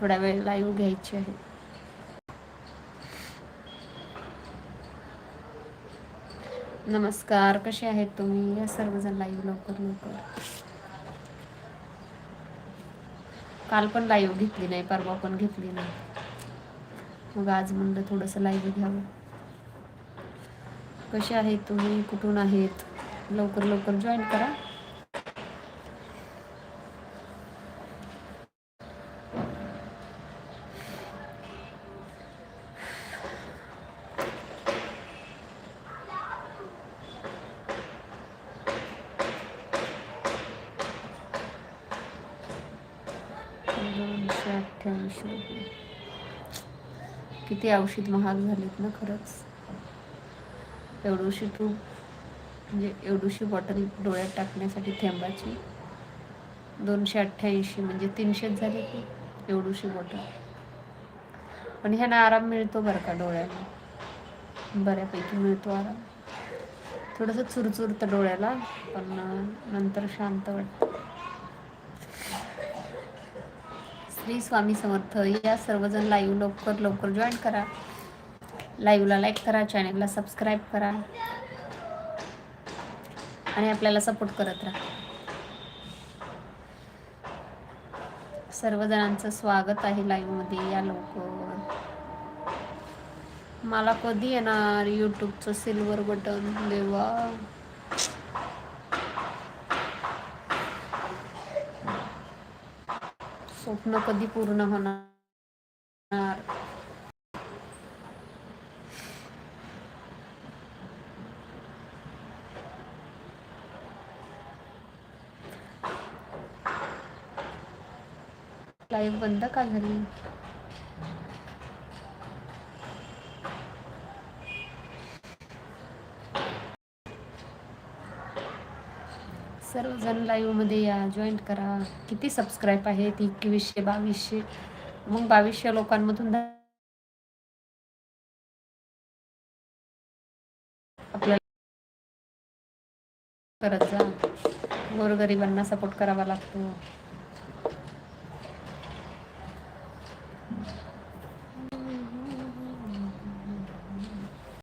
थोड्या वेळ लाईव्ह घ्यायची आहे. नमस्कार कसे आहेत तुम्ही? या सर्वजण लाईव्ह लवकर लवकर. काल पण लाईव्ह घेतली नाही परवा पण घेतली नाही. मग आज म्हणलं थोडंसं लाईव्ह घ्यावं. कसे आहेत तुम्ही? कुठून आहेत? लवकर लवकर जॉईन करा. दोनशे अठ्ठ्याऐंशी रुपये. किती औषध महाग झालेत ना खरंच. एवढूशी तू म्हणजे एवढूशी बॉटल डोळ्यात टाकण्यासाठी थेंबाची. दोनशे अठ्ठ्याऐंशी म्हणजे तीनशेच झाले की एवढूशी बॉटल पण ह्यानं आराम मिळतो बरं का डोळ्याला. बऱ्यापैकी मिळतो आराम. थोडंसं चुरचुरतं डोळ्याला पण नंतर शांत वाटतं. श्री स्वामी समर्थ या सर्वजण लाईव्ह लवकर लवकर जॉईन करा. लाईव्हला लाईक करा चॅनेलला सबस्क्राईब करा. आणि आपल्याला सपोर्ट करत राहा. सर्वजणांचं स्वागत आहे लाईव्हमध्ये या लवकर. मला कधी येणार यूट्यूबचं सिल्वर बटन देवा. स्वप्न कधी पूर्ण होणार? लाईव्ह बंद का झाली? सर्वजण लाईव्हमध्ये या जॉईंट करा. किती सबस्क्राईब आहेत? एकवीसशे बावीसशे. मग बावीसशे लोकांमधून आपल्याला करत जा. गोरगरिबांना सपोर्ट करावा लागतो.